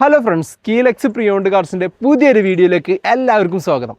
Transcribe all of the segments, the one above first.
Hello friends കീലക്സ് preowned കാർസിന്റെ പുതിയൊരു വീഡിയോയിലേക്ക് എല്ലാവർക്കും സ്വാഗതം.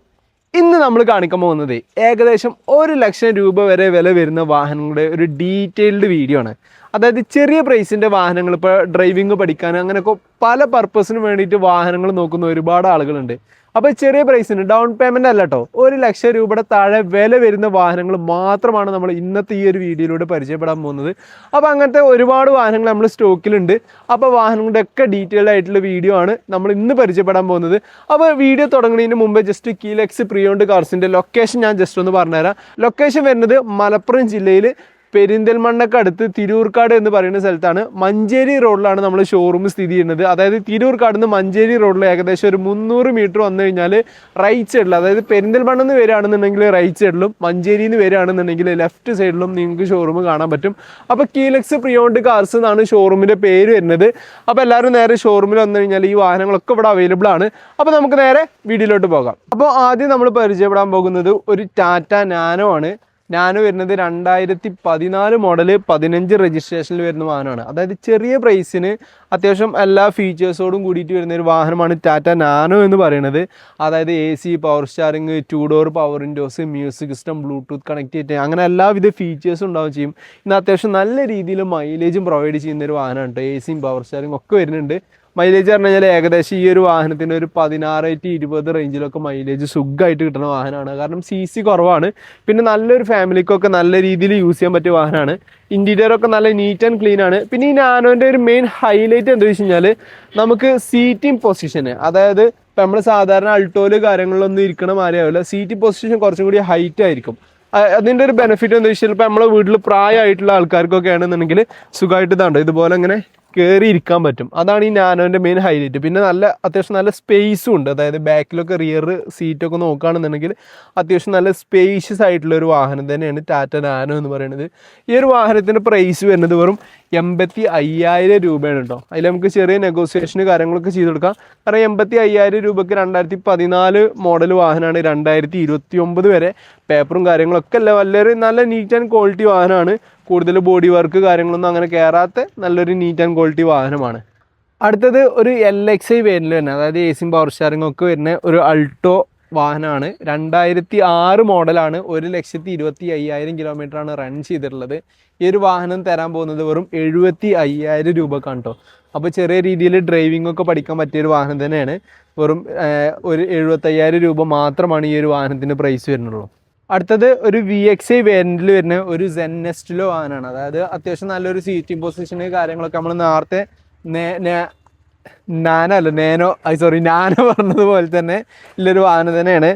ഇന്ന് നമ്മൾ കാണിക്കാൻ പോകുന്നത് ഏകദേശം ഒരു ലക്ഷം രൂപ വരെ വില വരുന്ന വാഹനങ്ങളുടെ ഒരു ഡീറ്റെയിൽഡ് വീഡിയോ ആണ്. അതായത് ചെറിയ പ്രൈസിന്റെ വാഹനങ്ങൾ ഇപ്പോൾ ഡ്രൈവിംഗ് പഠിക്കാൻ അങ്ങനെയൊക്കെ പല പർപ്പസിന് വേണ്ടിയിട്ട് വാഹനങ്ങൾ നോക്കുന്ന ഒരുപാട് ആളുകളുണ്ട്. അപ്പോൾ ചെറിയ പ്രൈസിന് ഡൗൺ പേയ്മെന്റ് അല്ല കേട്ടോ ഒരു ലക്ഷം രൂപയുടെ താഴെ വില വരുന്ന വാഹനങ്ങൾ മാത്രമാണ് നമ്മൾ ഇന്നത്തെ ഈ ഒരു വീഡിയോയിലൂടെ പരിചയപ്പെടാൻ പോകുന്നത്. അപ്പോൾ അങ്ങനത്തെ ഒരുപാട് വാഹനങ്ങൾ നമ്മൾ സ്റ്റോക്കിലുണ്ട്. അപ്പോൾ വാഹനങ്ങളുടെ ഒക്കെ ഡീറ്റെയിൽഡ് ആയിട്ടുള്ള വീഡിയോ ആണ് നമ്മൾ ഇന്ന് പരിചയപ്പെടാൻ പോകുന്നത്. അപ്പോൾ വീഡിയോ തുടങ്ങുന്നതിന് മുമ്പ് ജസ്റ്റ് കീലക്സ് പ്രിയോണ്ട് കാർസിന്റെ ലൊക്കേഷൻ ഞാൻ ജസ്റ്റ് ഒന്ന് പറഞ്ഞുതരാം. ലൊക്കേഷൻ വരുന്നത് മലപ്പുറം ജില്ലയിൽ പെരിന്തൽമണ്ണക്ക് അടുത്ത് തിരൂർക്കാട് എന്ന് പറയുന്ന സ്ഥലത്താണ് മഞ്ചേരി റോഡിലാണ് നമ്മൾ ഷോറൂം സ്ഥിതി ചെയ്യുന്നത്. അതായത് തിരൂർക്കാട് നിന്ന് മഞ്ചേരി റോഡിൽ ഏകദേശം ഒരു മുന്നൂറ് മീറ്റർ വന്നു കഴിഞ്ഞാൽ റൈറ്റ് സൈഡിൽ അതായത് പെരിന്തൽമണ്ണ നിന്ന് വരികയാണെന്നുണ്ടെങ്കിൽ റൈറ്റ് സൈഡിലും മഞ്ചേരി നിന്ന് വരികയാണെന്നുണ്ടെങ്കിൽ ലെഫ്റ്റ് സൈഡിലും നിങ്ങൾക്ക് ഷോറൂം കാണാൻ പറ്റും. അപ്പോൾ കീലക്സ് പ്രിയോണ്ട് കാർസ് എന്നാണ് ഷോറൂമിന്റെ പേര് വരുന്നത്. അപ്പോൾ എല്ലാവരും നേരെ ഷോറൂമിൽ വന്നു കഴിഞ്ഞാൽ ഈ വാഹനങ്ങളൊക്കെ ഇവിടെ അവൈലബിൾ ആണ്. അപ്പോൾ നമുക്ക് നേരെ വീഡിയോയിലോട്ട് പോകാം. അപ്പോൾ ആദ്യം നമ്മൾ പരിചയപ്പെടാൻ പോകുന്നത് ഒരു ടാറ്റ നാനോ ആണ്. നാനോ വരുന്നത് രണ്ടായിരത്തി പതിനാല് മോഡൽ പതിനഞ്ച് രജിസ്ട്രേഷനിൽ വരുന്ന വാഹനമാണ്. അതായത് ചെറിയ പ്രൈസിന് അത്യാവശ്യം എല്ലാ ഫീച്ചേഴ്സോടും കൂടിയിട്ട് വരുന്ന ഒരു വാഹനമാണ് ടാറ്റ നാനോ എന്ന് പറയുന്നത്. അതായത് A C power steering two door power windows music system Bluetooth connectivity അങ്ങനെ എല്ലാവിധ ഫീച്ചേഴ്സും ഉണ്ടാവും ചെയ്യും. ഇന്ന് അത്യാവശ്യം നല്ല രീതിയിൽ മൈലേജും പ്രൊവൈഡ് ചെയ്യുന്ന ഒരു വാഹനമാണ് കേട്ടോ എ സിയും പവർ സ്റ്റാറിങ് ഒക്കെ വരുന്നുണ്ട്. മൈലേജ് പറഞ്ഞു കഴിഞ്ഞാൽ ഏകദേശം ഈ ഒരു വാഹനത്തിന് ഒരു പതിനാറ് ടു ഇരുപത് റേഞ്ചിലൊക്കെ മൈലേജ് സുഖമായിട്ട് കിട്ടുന്ന വാഹനമാണ്. കാരണം സി സി കുറവാണ്. പിന്നെ നല്ലൊരു ഫാമിലിക്കൊക്കെ നല്ല രീതിയിൽ യൂസ് ചെയ്യാൻ പറ്റിയ വാഹനമാണ്. ഇന്റീരിയർ ഒക്കെ നല്ല നീറ്റ് ആൻഡ് ക്ലീൻ ആണ്. പിന്നെ ഈ നാനോന്റെ ഒരു മെയിൻ ഹൈലൈറ്റ് എന്താ വെച്ച് കഴിഞ്ഞാൽ നമുക്ക് സീറ്റിംഗ് പൊസിഷന് അതായത് ഇപ്പം നമ്മൾ സാധാരണ അൾട്ടോൽ കാര്യങ്ങളിലൊന്നും ഇരിക്കണ മാതിരിയാവില്ല. സീറ്റിംഗ് പൊസിഷൻ കുറച്ചും കൂടി ഹൈറ്റ് ആയിരിക്കും. അതിന്റെ ഒരു ബെനിഫിറ്റ് എന്താ വെച്ചാൽ ഇപ്പം നമ്മളെ വീട്ടിൽ പ്രായമായിട്ടുള്ള ആൾക്കാർക്കൊക്കെ ആണെന്നുണ്ടെങ്കിൽ സുഖമായിട്ട് ഇതാണ്ട് ഇതുപോലെ ഇങ്ങനെ കയറി ഇരിക്കാൻ പറ്റും. അതാണ് ഈ നാനോന്റെ മെയിൻ ഹൈലൈറ്റ് പിന്നെ നല്ല അത്യാവശ്യം നല്ല സ്പേസും ഉണ്ട്. അതായത് ബാക്കിലൊക്കെ റിയർ സീറ്റൊക്കെ നോക്കുകയാണെന്നുണ്ടെങ്കിൽ അത്യാവശ്യം നല്ല സ്പേഷ്യസ് ആയിട്ടുള്ള ഒരു വാഹനം തന്നെയാണ് ടാറ്റ നാനോ എന്ന് പറയുന്നത്. ഈ ഒരു വാഹനത്തിന്റെ പ്രൈസ് വരുന്നത് വെറും എൺപത്തി അയ്യായിരം രൂപയാണ് കേട്ടോ. അതിൽ നമുക്ക് ചെറിയ നെഗോസിയേഷന് കാര്യങ്ങളൊക്കെ ചെയ്ത് കൊടുക്കാം കാരണം എൺപത്തി അയ്യായിരം രൂപയ്ക്ക് രണ്ടായിരത്തി പതിനാല് മോഡൽ വാഹനമാണ് രണ്ടായിരത്തി ഇരുപത്തി ഒമ്പത് വരെ പേപ്പറും കാര്യങ്ങളൊക്കെ അല്ല. വളരെ നല്ല നീറ്റ് ആൻഡ് ക്വാളിറ്റി വാഹനമാണ്. കൂടുതൽ ബോഡി വർക്ക് കാര്യങ്ങളൊന്നും അങ്ങനെ കയറാത്ത നല്ലൊരു നീറ്റ് ആൻഡ് ക്വാളിറ്റി വാഹനമാണ്. അടുത്തത് ഒരു എൽ എക്സ് ഐ വേരിയന്റ് തന്നെ അതായത് എ സിയും പവർ സ്റ്റാറിംഗ് ഒക്കെ വരുന്ന ഒരു അൾട്ടോ വാഹനമാണ്. രണ്ടായിരത്തി ആറ് മോഡലാണ് ഒരു ലക്ഷത്തി ഇരുപത്തി അയ്യായിരം കിലോമീറ്റർ ആണ് റൺ ചെയ്തിട്ടുള്ളത്. ഈ ഒരു വാഹനം തരാൻ പോകുന്നത് വെറും എഴുപത്തി അയ്യായിരം രൂപക്കാണ് കേട്ടോ അപ്പോൾ ചെറിയ രീതിയിൽ ഡ്രൈവിംഗ് ഒക്കെ പഠിക്കാൻ പറ്റിയ ഒരു വാഹനം തന്നെയാണ്. വെറും ഒരു എഴുപത്തയ്യായിരം രൂപ മാത്രമാണ് ഈ ഒരു വാഹനത്തിന്റെ പ്രൈസ് വരുന്നുള്ളൂ. അടുത്തത് ഒരു വി എക്സ് ഐ വേരിയന്റിൽ വരുന്ന ഒരു സെന്നസ്റ്റിലോ വാഹനമാണ് അതായത് അത്യാവശ്യം നല്ലൊരു സീറ്റിംഗ് പൊസിഷന് കാര്യങ്ങളൊക്കെ നമ്മൾ നേരത്തെ നാനോ അല്ല നേനോ സോറി നാനോ പറഞ്ഞതുപോലെ തന്നെ ഉള്ളൊരു വാഹനം തന്നെയാണ്.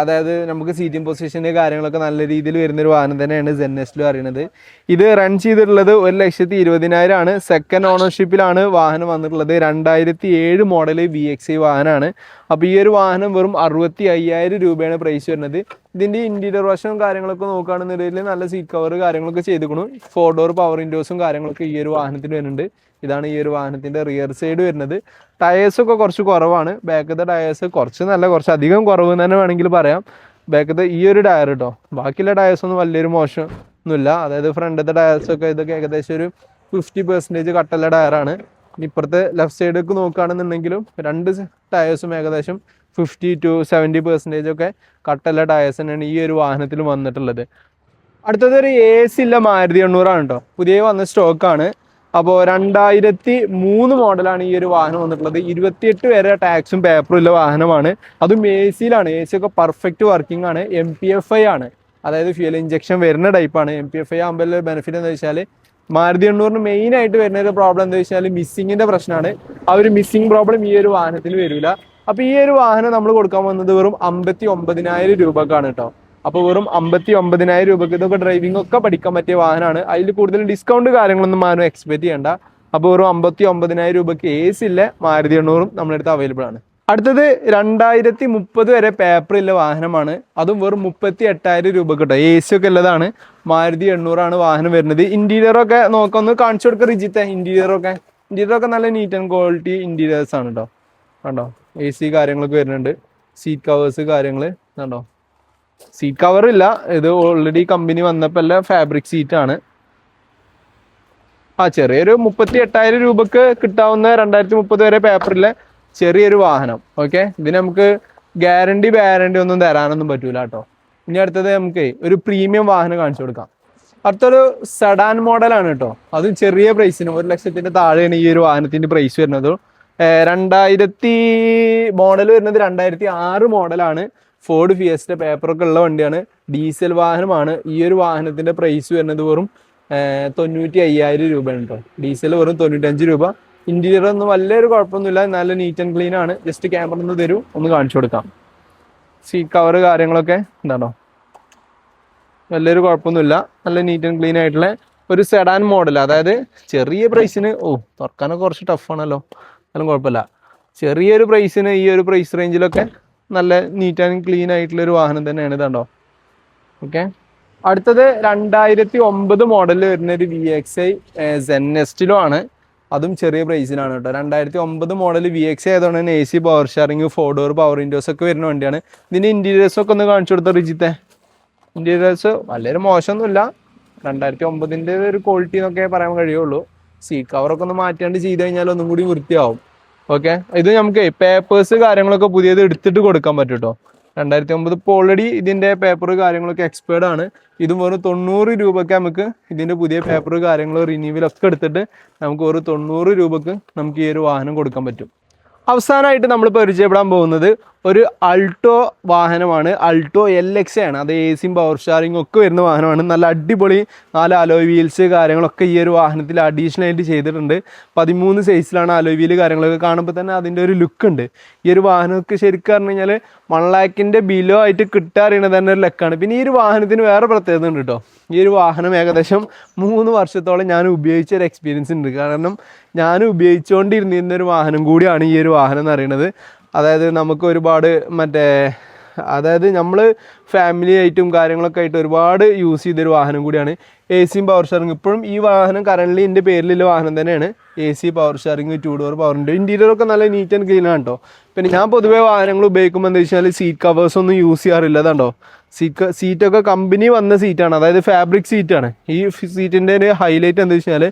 അതായത് നമുക്ക് സീറ്റിംഗ് പൊസിഷന് കാര്യങ്ങളൊക്കെ നല്ല രീതിയിൽ വരുന്നൊരു വാഹനം തന്നെയാണ് സെന്നസ്റ്റിലോ അറിയുന്നത് ഇത് റൺ ചെയ്തിട്ടുള്ളത് ഒരു ലക്ഷത്തി ഇരുപതിനായിരം ആണ്. സെക്കൻഡ് ഓണർഷിപ്പിലാണ് വാഹനം വന്നിട്ടുള്ളത്. രണ്ടായിരത്തി ഏഴ് മോഡൽ വി എക്സ് ഐ വാഹനമാണ് അപ്പോൾ ഈ ഒരു വാഹനം വെറും അറുപത്തി അയ്യായിരം രൂപയാണ് പ്രൈസ് വരുന്നത്. ഇതിന്റെ ഇന്റീരിയർ വശവും കാര്യങ്ങളൊക്കെ നോക്കുകയാണെന്നുണ്ടെങ്കിൽ നല്ല സീറ്റ് കവർ കാര്യങ്ങളൊക്കെ ചെയ്തിരിക്കണു ഫോർ ഡോർ പവർ വിൻഡോസും കാര്യങ്ങളൊക്കെ ഈ ഒരു വാഹനത്തിന് വരുന്നുണ്ട്. ഇതാണ് ഈ ഒരു വാഹനത്തിന്റെ റിയർ സൈഡ് വരുന്നത്. ടയേഴ്സൊക്കെ കുറച്ച് കുറവാണ്. ബാക്കത്തെ ടയേഴ്സ് കുറച്ച് നല്ല കുറച്ച് അധികം കുറവ് തന്നെ വേണമെങ്കിൽ പറയാം. ബാക്കത്തെ ഈ ഒരു ടയർ കേട്ടോ ബാക്കിയുള്ള ടയേഴ്സ് ഒന്നും വലിയൊരു മോശം ഒന്നുമില്ല അതായത് ഫ്രണ്ടത്തെ ടയേഴ്സൊക്കെ ഇതൊക്കെ ഏകദേശം ഒരു ഫിഫ്റ്റി പെർസെന്റേജ് കട്ടുള്ള ടയറാണ് ഇപ്പുറത്തെ ലെഫ്റ്റ് സൈഡൊക്കെ നോക്കുകയാണെന്നുണ്ടെങ്കിലും രണ്ട് ടയേഴ്സും ഏകദേശം ഫിഫ്റ്റി ടു സെവന്റി പെർസെന്റേജ് ഒക്കെ കട്ടുള്ള ടയേഴ്സ് തന്നെയാണ് ഈ ഒരു വാഹനത്തിൽ വന്നിട്ടുള്ളത്. അടുത്തത് ഒരു എ സി ഇല്ല മാരുതി എണ്ണൂറാണ് കേട്ടോ പുതിയ വന്ന സ്റ്റോക്കാണ് അപ്പോൾ രണ്ടായിരത്തി മൂന്ന് മോഡലാണ് ഈ ഒരു വാഹനം വന്നിട്ടുള്ളത്. ഇരുപത്തിയെട്ട് വരെ ടാക്സും പേപ്പറും ഉള്ള വാഹനമാണ്. അതും എ സിയിലാണ് എ സി ഒക്കെ പെർഫെക്റ്റ് വർക്കിംഗ് ആണ്. എം പി എഫ് ഐ ആണ്. അതായത് ഫ്യൂൽ ഇഞ്ചക്ഷൻ വരുന്ന ടൈപ്പാണ് എം പി എഫ് ഐ ആകുമ്പോൾ ബെനിഫിറ്റ് എന്താ വെച്ചാൽ മാരുതി എണ്ണൂറിന് മെയിൻ ആയിട്ട് വരുന്ന ഒരു പ്രോബ്ലം എന്താ വെച്ചാൽ മിസ്സിങ്ങിന്റെ പ്രശ്നമാണ്. ആ ഒരു മിസ്സിംഗ് പ്രോബ്ലം ഈ ഒരു വാഹനത്തിൽ വരില്ല അപ്പോൾ ഈ ഒരു വാഹനം നമ്മൾ കൊടുക്കാൻ വന്നത് വെറും അമ്പത്തി ഒമ്പതിനായിരം രൂപക്കാണ് കേട്ടോ. അപ്പൊ വെറും അമ്പത്തി ഒമ്പതിനായിരം രൂപക്ക് ഇതൊക്കെ ഡ്രൈവിംഗ് ഒക്കെ പഠിക്കാൻ പറ്റിയ വാഹനമാണ്. അതിൽ കൂടുതൽ ഡിസ്കൗണ്ട് കാര്യങ്ങളൊന്നും ആരും എക്സ്പെക്ട് ചെയ്യണ്ട. അപ്പോൾ വെറും അമ്പത്തി ഒമ്പതിനായിരം രൂപയ്ക്ക് എ സി ഇല്ല മാരുതി എണ്ണൂറും അടുത്ത് അവൈലബിൾ ആണ്. അടുത്തത് രണ്ടായിരത്തി മുപ്പത് വരെ ഉള്ള വാഹനമാണ്. അതും വെറും മുപ്പത്തി എട്ടായിരം രൂപ കിട്ടും. എ സി ഒക്കെ ഉള്ളതാണ്. മാരുതി എണ്ണൂറാണ് വാഹനം വരുന്നത്. ഇന്റീരിയർ ഒക്കെ നോക്കൊന്ന് കാണിച്ചു കൊടുക്കുക റിജിത്തെ. ഇന്റീരിയർ ഒക്കെ. ഇന്റീരിയർ ഒക്കെ നല്ല നീറ്റ് ആൻഡ് ക്വാളിറ്റി ഇന്റീരിയേഴ്സ് ആണ് കേട്ടോ. കണ്ടോ? എ സി കാര്യങ്ങളൊക്കെ വരുന്നുണ്ട്. സീറ്റ് കവേഴ്സ് കാര്യങ്ങൾ കണ്ടോ? സീറ്റ് കവർ ഇല്ല. ഇത് ഓൾറെഡി കമ്പനി വന്നപ്പോൾ എല്ലാം ഫാബ്രിക് സീറ്റ് ആണ്. ആ ചെറിയൊരു മുപ്പത്തി എട്ടായിരം രൂപക്ക് കിട്ടാവുന്ന രണ്ടായിരത്തി മുപ്പത് വരെ പേപ്പറിലെ ചെറിയൊരു വാഹനം. ഓക്കെ ഇതിന് നമുക്ക് ഗ്യാരണ്ടി വാരണ്ടി ഒന്നും തരാനൊന്നും പറ്റൂല കേട്ടോ. ഇനി അടുത്തത് നമുക്ക് ഒരു പ്രീമിയം വാഹനം കാണിച്ചു കൊടുക്കാം. അടുത്തൊരു സഡാൻ മോഡലാണ് കേട്ടോ. അത് ചെറിയ പ്രൈസിന് ഒരു ലക്ഷത്തിന്റെ താഴെയാണ് ഈ ഒരു വാഹനത്തിന്റെ പ്രൈസ് വരുന്നത്. രണ്ടായിരത്തി മോഡൽ വരുന്നത് രണ്ടായിരത്തി ആറ് മോഡലാണ് ഫോർഡ് ഫിയസ്റ്റ പേപ്പറൊക്കെ ഉള്ള വണ്ടിയാണ്. ഡീസൽ വാഹനമാണ്. ഈ ഒരു വാഹനത്തിന്റെ പ്രൈസ് വരുന്നത് വെറും തൊണ്ണൂറ്റി അയ്യായിരം രൂപയാണ് കേട്ടോ ഡീസൽ വെറും തൊണ്ണൂറ്റഞ്ച് രൂപ. ഇന്റീരിയർ ഒന്നും വലിയൊരു കുഴപ്പമൊന്നുമില്ല. നല്ല നീറ്റ് ആൻഡ് ക്ലീൻ ആണ്. ജസ്റ്റ് ക്യാമറ ഒന്ന് തരൂ. ഒന്ന് കാണിച്ചു കൊടുക്കാം. സീറ്റ് കവർ കാര്യങ്ങളൊക്കെ എന്താണോ? വലിയൊരു കുഴപ്പമൊന്നുമില്ല. നല്ല നീറ്റ് ആൻഡ് ക്ലീൻ ആയിട്ടുള്ള ഒരു സെഡാൻ മോഡൽ അതായത് ചെറിയ പ്രൈസിന് ഓ തുറക്കാനൊക്കെ കുറച്ച് ടഫാണല്ലോ എന്നാലും കുഴപ്പമില്ല. ചെറിയൊരു പ്രൈസിന് ഈ ഒരു പ്രൈസ് റേഞ്ചിലൊക്കെ നല്ല നീറ്റ് ആൻഡ് ക്ലീൻ ആയിട്ടുള്ള ഒരു വാഹനം തന്നെയാണ് ഇതാണ്ടോ ഓക്കെ അടുത്തത് രണ്ടായിരത്തി ഒമ്പത് മോഡലിൽ വരുന്ന ഒരു വി എക്സ് ഐ സെന്നെസ്റ്റിലും ആണ്. അതും ചെറിയ പ്രൈസിലാണ് കേട്ടോ. രണ്ടായിരത്തി ഒമ്പത് മോഡൽ വി എക്സ് ആയതുകൊണ്ട് തന്നെ A C power steering four door power windows ഒക്കെ വരുന്ന വണ്ടിയാണ്. ഇതിന്റെ ഇന്റീരിയേഴ്സ് ഒക്കെ ഒന്ന് കാണിച്ചു കൊടുത്തോ റിജിത്തെ? ഇന്റീരിയേഴ്സ് വളരെ മോശമൊന്നുമില്ല. രണ്ടായിരത്തി ഒമ്പതിന്റെ ഒരു ക്വാളിറ്റി എന്നൊക്കെ പറയാൻ കഴിയുള്ളൂ. സീറ്റ് കവറൊക്കെ ഒന്ന് മാറ്റാണ്ട് ചെയ്ത് കഴിഞ്ഞാൽ ഒന്നും കൂടി വൃത്തിയാവും. ഓക്കെ? ഇത് നമുക്ക് പേപ്പേഴ്സ് കാര്യങ്ങളൊക്കെ പുതിയത് എടുത്തിട്ട് കൊടുക്കാൻ പറ്റും കേട്ടോ രണ്ടായിരത്തി ഒമ്പത് ഇപ്പോൾ ഓൾറെഡി ഇതിന്റെ പേപ്പർ കാര്യങ്ങളൊക്കെ എക്സ്പേർഡ് ആണ്. ഇതും വെറും തൊണ്ണൂറ് രൂപയ്ക്ക് നമുക്ക് ഇതിന്റെ പുതിയ പേപ്പർ കാര്യങ്ങൾ റിന്യൂവലൊക്കെ എടുത്തിട്ട് നമുക്ക് ഒരു തൊണ്ണൂറ് രൂപക്ക് നമുക്ക് ഈ ഒരു വാഹനം കൊടുക്കാൻ പറ്റും. അവസാനമായിട്ട് നമ്മൾ പരിചയപ്പെടാൻ പോകുന്നത് ഒരു അൾട്ടോ വാഹനമാണ്. അൾട്ടോ എൽ എക്സ് ആണ്. അത് എ സിയും പവർ സ്റ്റാറിംഗ് ഒക്കെ വരുന്ന വാഹനമാണ്. നല്ല അടിപൊളി നാല് അലോയ് വീൽസ് കാര്യങ്ങളൊക്കെ ഈ ഒരു വാഹനത്തിൽ അഡീഷണൽ ആയിട്ട് ചെയ്തിട്ടുണ്ട്. പതിമൂന്ന് സൈസിലാണ് അലോയ് വീൽ കാര്യങ്ങളൊക്കെ കാണുമ്പോൾ തന്നെ അതിന്റെ ഒരു ലുക്ക് ഉണ്ട്. ഈ ഒരു വാഹനമൊക്കെ ശരിക്കും പറഞ്ഞു കഴിഞ്ഞാൽ വൺ ലാക്കിന്റെ ബിലോ ആയിട്ട് കിട്ടാറിയണത് തന്നെ ഒരു ലക്കാണ് പിന്നെ ഈ ഒരു വാഹനത്തിന് വേറെ പ്രത്യേകത ഉണ്ട് കേട്ടോ ഈ ഒരു വാഹനം ഏകദേശം മൂന്ന് വർഷത്തോളം ഞാൻ ഉപയോഗിച്ച ഒരു എക്സ്പീരിയൻസ് ഉണ്ട്. കാരണം ഞാൻ ഉപയോഗിച്ചുകൊണ്ടിരുന്നിരുന്ന ഒരു വാഹനം കൂടിയാണ് ഈ ഒരു വാഹനം എന്ന് പറയുന്നത്. അതായത് നമുക്ക് ഒരുപാട് മറ്റേ അതായത് നമ്മൾ ഫാമിലി ആയിട്ടും കാര്യങ്ങളൊക്കെ ആയിട്ട് ഒരുപാട് യൂസ് ചെയ്തൊരു വാഹനം കൂടിയാണ്. എ സിയും പവർ ഷെയറിങ് ഇപ്പോഴും ഈ വാഹനം കറന്റ് എന്റെ പേരിലുള്ള വാഹനം തന്നെയാണ്. A C power steering two door power ഉണ്ട്. ഇന്റീരിയറൊക്കെ നല്ല നീറ്റ് ആൻഡ് ക്ലീൻ ആണ് കേട്ടോ പിന്നെ ഞാൻ പൊതുവേ വാഹനങ്ങൾ ഉപയോഗിക്കുമ്പോൾ എന്താ വെച്ചാൽ സീറ്റ് കവേഴ്സ് ഒന്നും യൂസ് ചെയ്യാറില്ല അതാണ്ടോ സീറ്റ് സീറ്റൊക്കെ കമ്പനി വന്ന സീറ്റാണ് അതായത് ഫാബ്രിക് സീറ്റാണ് ഈ സീറ്റിന്റെ ഒരു ഹൈലൈറ്റ് എന്താ വെച്ചാൽ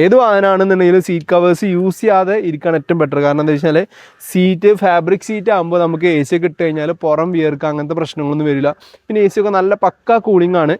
ഏത് വാഹനമാണെന്നുണ്ടെങ്കിലും സീറ്റ് കവേഴ്സ് യൂസ് ചെയ്യാതെ ഇരിക്കാൻ ഏറ്റവും ബെറ്റർ കാരണം എന്താ വെച്ചാൽ സീറ്റ് ഫാബ്രിക് സീറ്റ് ആകുമ്പോൾ നമുക്ക് എ സി ഒക്കെ ഇട്ട് കഴിഞ്ഞാൽ പുറം വിയർക്കുക അങ്ങനത്തെ പ്രശ്നങ്ങളൊന്നും വരില്ല. പിന്നെ എ ഒക്കെ നല്ല പക്ക കൂളിംഗ് ആണ്.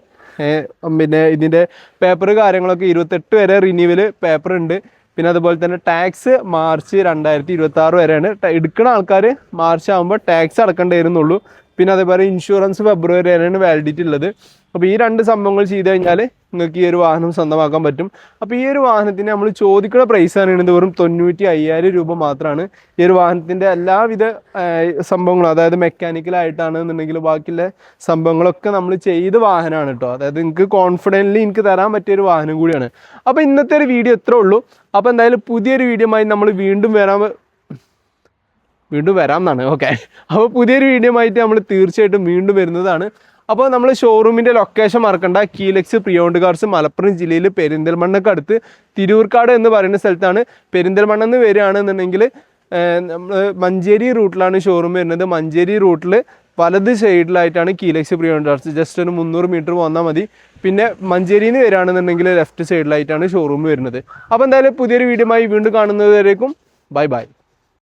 പിന്നെ ഇതിന്റെ പേപ്പർ കാര്യങ്ങളൊക്കെ ഇരുപത്തെട്ട് വരെ റിന്യൂവൽ പേപ്പർ ഉണ്ട്. പിന്നെ അതുപോലെ തന്നെ ടാക്സ് മാർച്ച് രണ്ടായിരത്തി ഇരുപത്തി ആറ് വരെയാണ് എടുക്കുന്ന ആൾക്കാർ മാർച്ച് ആകുമ്പോൾ ടാക്സ് അടക്കേണ്ടി വരുന്നുള്ളൂ. പിന്നെ അതേപോലെ ഇൻഷുറൻസ് ഫെബ്രുവരി വരെയാണ് വാലിഡിറ്റി ഉള്ളത്. അപ്പോൾ ഈ രണ്ട് സംഭവങ്ങൾ ചെയ്ത് കഴിഞ്ഞാൽ നിങ്ങൾക്ക് ഈ ഒരു വാഹനം സ്വന്തമാക്കാൻ പറ്റും. അപ്പോൾ ഈ ഒരു വാഹനത്തിന് നമ്മൾ ചോദിക്കുന്ന പ്രൈസ് പറയുന്നത് വെറും തൊണ്ണൂറ്റി അയ്യായിരം രൂപ മാത്രമാണ് ഈ ഒരു വാഹനത്തിന്റെ എല്ലാവിധ സംഭവങ്ങളും അതായത് മെക്കാനിക്കലായിട്ടാണ് എന്നുണ്ടെങ്കിൽ ബാക്കിയുള്ള സംഭവങ്ങളൊക്കെ നമ്മൾ ചെയ്ത വാഹനമാണ് കേട്ടോ. അതായത് നിങ്ങൾക്ക് കോൺഫിഡന്റ്ലി എനിക്ക് തരാൻ പറ്റിയ ഒരു വാഹനം കൂടിയാണ്. അപ്പോൾ ഇന്നത്തെ ഒരു വീഡിയോ ഇത്രേ ഉള്ളൂ. അപ്പോൾ എന്തായാലും പുതിയൊരു വീഡിയോ നമ്മൾ വീണ്ടും വരാൻ വീണ്ടും വരാം എന്നാണ്. ഓക്കെ അപ്പോൾ പുതിയൊരു വീഡിയോ ആയിട്ട് നമ്മൾ തീർച്ചയായിട്ടും വീണ്ടും വരുന്നതാണ്. അപ്പോൾ നമ്മൾ ഷോറൂമിന്റെ ലൊക്കേഷൻ മറക്കണ്ട. കീലക്സ് പ്രിയോണ്ട് കാർസ് മലപ്പുറം ജില്ലയിൽ പെരിന്തൽമണ്ണക്ക് അടുത്ത് തിരൂർക്കാട് എന്ന് പറയുന്ന സ്ഥലത്താണ് പെരിന്തൽമണ്ണ എന്ന് വരികയാണെന്നുണ്ടെങ്കിൽ നമ്മൾ മഞ്ചേരി റൂട്ടിലാണ് ഷോറൂം വരുന്നത്. മഞ്ചേരി റൂട്ടിൽ വലത് സൈഡിലായിട്ടാണ് കീലക്സ് പ്രിയോണ്ട് കാർസ് ജസ്റ്റ് ഒരു മുന്നൂറ് മീറ്റർ വന്നാൽ മതി. പിന്നെ മഞ്ചേരിയിൽ നിന്ന് വരികയാണെന്നുണ്ടെങ്കിൽ ലെഫ്റ്റ് സൈഡിലായിട്ടാണ് ഷോറൂം വരുന്നത്. അപ്പോൾ എന്തായാലും പുതിയൊരു വീഡിയോ വീണ്ടും കാണുന്നതുവരേക്കും. Bye bye